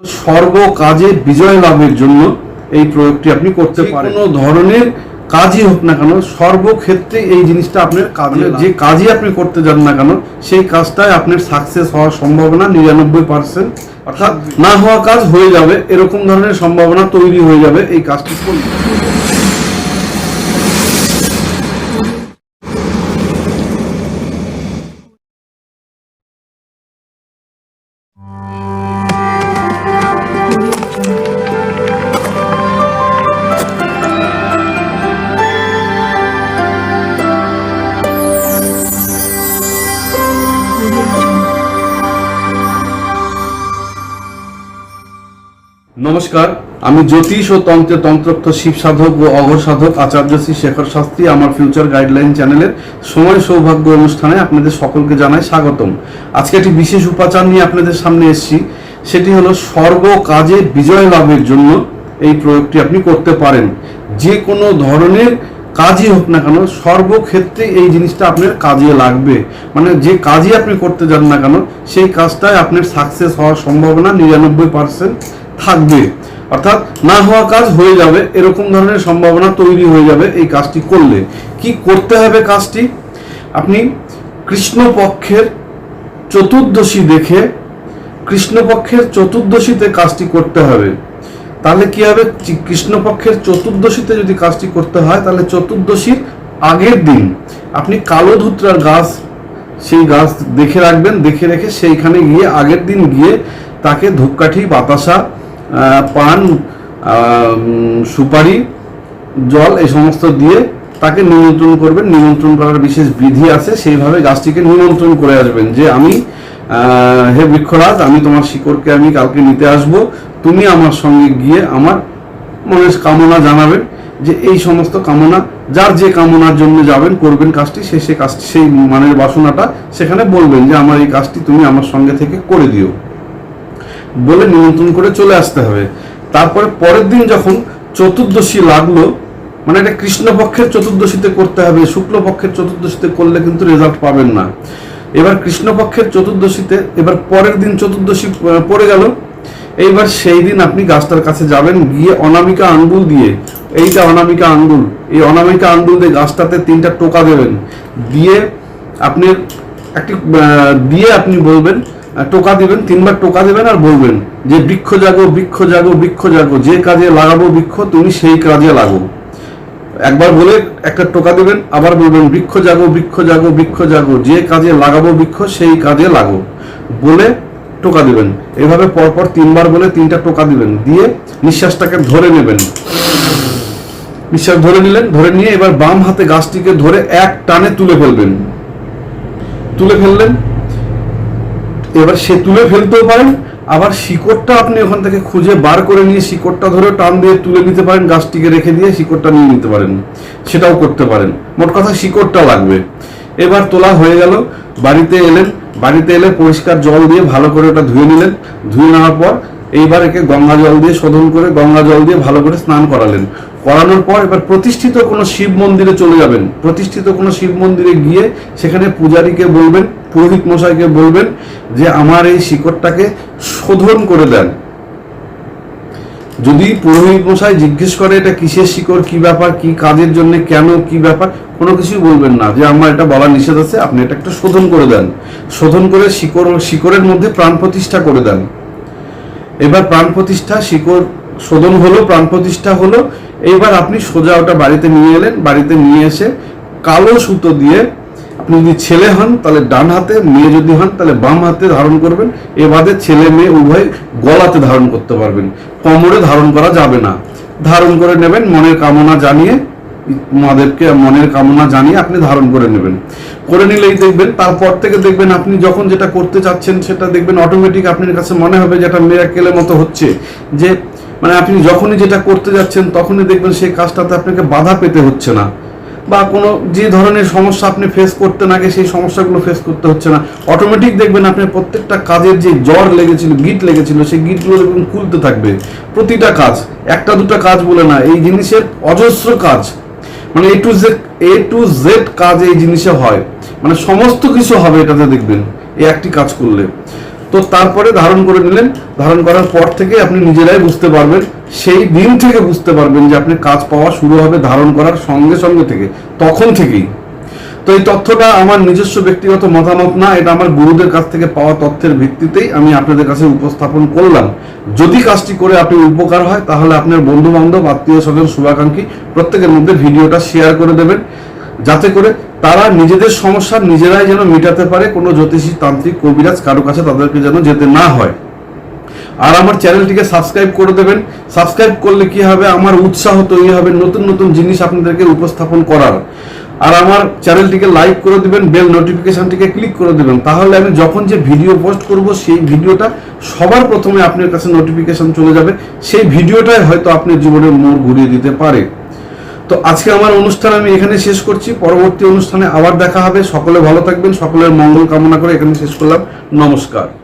সর্ব কাজে বিজয় লাভের জন্য এই প্রয়োগটি আপনি করতে পারেন। কোনো ধরনের কাজই হোক না কেন সর্বক্ষেত্রে এই জিনিসটা আপনার কাজে যে কাজই আপনি করতে যান না কেন সেই কাজটায় আপনার সাকসেস হওয়ার সম্ভাবনা নিরানব্বই পার্সেন্ট অর্থাৎ না হওয়া কাজ হয়ে যাবে এরকম ধরনের সম্ভাবনা তৈরি হয়ে যাবে এই কাজটি করলে। নমস্কার, আমি জ্যোতিষ ও তন্ত্রে তন্ত্রক্ত শিব সাধক ও অঘর সাধক আচার্য শ্রী শেখর শাস্ত্রী আমার ফিউচার গাইডলাইন চ্যানেলের সময় সৌভাগ্য অনুষ্ঠানে আপনাদের সকলকে জানাই স্বাগতম। আজকে একটি বিশেষ উপাচার নিয়ে আপনাদের সামনে এসেছি, সেটি হলো সর্ব কাজে বিজয় লাভের জন্য এই প্রয়োগটি আপনি করতে পারেন। যে কোনো ধরনের কাজই হোক না কেন সর্বক্ষেত্রে এই জিনিসটা আপনার কাজে লাগবে। মানে যে কাজই আপনি করতে যান না কেন, সেই কাজটায় আপনার সাকসেস হওয়ার সম্ভাবনা নিরানব্বই পার্সেন্ট থাকবে। অর্থাৎ না হওয়া কাজ হয়ে যাবে, এরকম ধরনের সম্ভাবনা তৈরি হয়ে যাবে এই কাজটি করলে। কি করতে হবে কাজটি? আপনি কৃষ্ণপক্ষের চতুর্দশী দেখে কৃষ্ণপক্ষের চতুর্দশীতে কাজটি করতে হবে। তাহলে কি হবে? কৃষ্ণপক্ষের চতুর্দশীতে যদি কাজটি করতে হয়, তাহলে চতুর্দশীর আগের দিন আপনি কালো ধুত্রার গাছ, সেই গাছ দেখে রাখবেন, দেখে রেখে সেইখানে গিয়ে আগের দিন গিয়ে তাকে ধূপকাঠি, বাতাসা পান সুপারি, জল এই সমস্ত দিয়ে তাকে নিমন্ত্রণ করবেন। নিমন্ত্রণ করার বিশেষ বিধি আছে, সেইভাবে গাছটিকে নিমন্ত্রণ করে আসবেন যে আমি হে বৃক্ষরাজ, আমি তোমার শিকড়কে আমি কালকে নিতে আসব। তুমি আমার সঙ্গে গিয়ে আমার মনের কামনা জানাবেন যে এই সমস্ত কামনা, যার যে কামনার জন্য যাবেন, করবেন কাজটি, সে সে কাজটি, সেই মানের বাসনাটা সেখানে বলবেন যে, আমার এই কাজটি তুমি আমার সঙ্গে থেকে করে দিও। বলে নিমন্ত্রণ করে চলে আসতে হবে। তারপরে পরের দিন যখন চতুর্দশী লাগল মানে এটা কৃষ্ণপক্ষের চতুর্দশীতে করতে হবে, শুক্লপক্ষের চতুর্দশীতে করলে কিন্তু রেজাল্ট পাবেন না। এবার কৃষ্ণপক্ষের চতুর্দশীতে, এবার পরের দিন চতুর্দশী পড়ে গেল। এইবার সেই দিন আপনি গাছটার কাছে যাবেন, গিয়ে অনামিকা আঙ্গুল দিয়ে, এইটা অনামিকা আঙ্গুল, এই অনামিকা আঙ্গুল দিয়ে গাছটাতে তিনটা টোকা দেবেন। দিয়ে আপনি একটি দিয়ে আপনি বলবেন টোকা দিবেন, তিনবার টোকা দেবেন আর বলবেন যে বৃক্ষ জাগো বৃক্ষ জাগো বৃক্ষ জাগো, যে কাজে লাগাবো বৃক্ষ, তুমি সেই কাজে লাগো। একবার বলে একটা টোকা দেবেন, আবার বলবেন বৃক্ষ জাগো বৃক্ষ জাগো বৃক্ষ জাগো, যে কাজে লাগাবো বৃক্ষ, সেই কাজে লাগো। বলে টোকা দিবেন। এভাবে পরপর তিনবার বলে তিনটা টোকা দিবেন। দিয়ে নিঃশ্বাসটাকে ধরে নেবেন। নিঃশ্বাস ধরে নিলেন, ধরে নিয়ে এবার বাম হাতে গাছটিকে ধরে এক টানে তুলে ফেলবেন। তুলে ফেললেন এবার সে তুলে ফেলতেও পারেন। আবার শিকড়টা আপনি ওখান থেকে খুঁজে বার করে নিয়ে শিকড়টা ধরে টান দিয়ে তুলে নিতে পারেন, গাছটিকে রেখে দিয়ে শিকড়টা নিয়ে নিতে পারেন। সেটাও করতে পারেন। মোট কথা শিকড়টা লাগবে। এবার তোলা হয়ে গেল। বাড়িতে এলেন। বাড়িতে এলে পরিষ্কার জল দিয়ে ভালো করে ওটা ধুয়ে নিলেন। ধুয়ে নেওয়ার পর এইবার একে গঙ্গা জল দিয়ে শোধন করে গঙ্গা জল দিয়ে ভালো করে স্নান করালেন। করানোর পর এবার প্রতিষ্ঠিত কোনো শিব মন্দিরে চলে যাবেন। প্রতিষ্ঠিত কোনো শিব মন্দিরে গিয়ে সেখানে পূজারীকে বলবেন, পুরোহিত মশাইকে বলবেন যে আমার এই শিকড়টাকে শোধন করে দেন। যদি পুরোহিত মশাই জিজ্ঞেস করে এটা কিসের শিকড়, কি ব্যাপার, কি কাজের জন্য, কেন, কি ব্যাপার, কোনো কিছুই বলবেন না। যে আমার এটা বলা নিষেধ আছে, আপনি এটা একটা শোধন করে দেন। শোধন করে শিকড়, শিকড়ের মধ্যে প্রাণ প্রতিষ্ঠা করে দেন। এবার প্রাণ প্রতিষ্ঠা, শিকড় শোধন হলো, প্রাণ প্রতিষ্ঠা হলো। এইবার আপনি সোজা ওটা বাড়িতে নিয়ে এলেন, বাড়িতে নিয়ে এসে কালো সুতো দিয়ে আপনি যদি ছেলে হন, তাহলে ডান হাতে, মেয়ে যদি হন, তাহলে বাম হাতে ধারণ করবেন। এ বাদে ছেলে মেয়ে উভয় গলাতে ধারণ করতে পারবেন। কোমরে ধারণ করা যাবে না। ধারণ করে নেবেন, মনের কামনা জানিয়ে, মাদেরকে মনের কামনা জানিয়ে আপনি ধারণ করে নেবেন। করে নিলেই দেখবেন, তারপর থেকে দেখবেন আপনি যখন যেটা করতে চাচ্ছেন, সেটা দেখবেন অটোমেটিক আপনার কাছে মনে হবে যে এটা মেরাকেলের মতো হচ্ছে। যে মানে আপনি যখনই যেটা করতে যাচ্ছেন, তখনই দেখবেন সেই কাজটাতে আপনাকে বাধা পেতে হচ্ছে না। বা কোনো যে ধরনের সমস্যা আপনি ফেস করতেন আগে, সেই সমস্যাগুলো ফেস করতে হচ্ছে না। অটোমেটিক দেখবেন আপনি প্রত্যেকটা কাজের যে জ্বর লেগেছিল, গিট লেগেছিল, সেই গিটগুলো দেখবেন খুলতে থাকবে। প্রতিটা কাজ, একটা দুটো কাজ বলে না, এই জিনিসের অজস্র কাজ। মানে A to Z A to Z কাজ এই জিনিসে হয়। মানে সমস্ত কিছু হবে এটাতে দেখবেন, এই একটি কাজ করলে। তো তারপরে ধারণ করে নিলেন। ধারণ করার পর থেকে আপনি নিজেরাই বুঝতে পারবেন, সেই দিন থেকে বুঝতে পারবেন যে আপনি কাজ পাওয়া শুরু হবে ধারণ করার সঙ্গে সঙ্গে থেকে, তখন থেকেই। তো এই তথ্যটা আমার নিজস্ব ব্যক্তিগত মতামত না, এটা আমার গুরুদের কাছ থেকে পাওয়া তথ্যের ভিত্তিতেই আমি আপনাদের কাছে উপস্থাপন করলাম। যদি কাজটি করে আপনি উপকার হয়, তাহলে আপনার বন্ধু বান্ধব আত্মীয় স্বজন, শুভাকাঙ্ক্ষী, প্রত্যেকের মধ্যে ভিডিওটা শেয়ার করে দেবেন। যাতে করে তারা নিজেদের সমস্যা নিজেরাই যেন মেটাতে পারে কোনো জ্যোতিষী তান্ত্রিক, কবিরাজ কারও কাছে তাদেরকে যেন যেতে না হয়। আর আমার চ্যানেলটিকে সাবস্ক্রাইব করে দেবেন। সাবস্ক্রাইব করলে কি হবে? আমার উৎসাহ তৈরি হবে নতুন নতুন জিনিস আপনাদেরকে উপস্থাপন করার। আর আমার চ্যানেলটিকে লাইক করে দেবেন, বেল নোটিফিকেশনটিকে ক্লিক করে দেবেন। তাহলে আমি যখন যে ভিডিও পোস্ট করব, সেই ভিডিওটা সবার প্রথমে আপনার কাছে নোটিফিকেশন চলে যাবে। সেই ভিডিওটাই হয়তো আপনার জীবনের মোড় ঘুরিয়ে দিতে পারে। তো আজকে আমার অনুষ্ঠান আমি এখানে শেষ করছি। পরবর্তী অনুষ্ঠানে আবার দেখা হবে। সকলে ভালো থাকবেন, সকলের মঙ্গল কামনা করে এখানে শেষ করলাম। নমস্কার।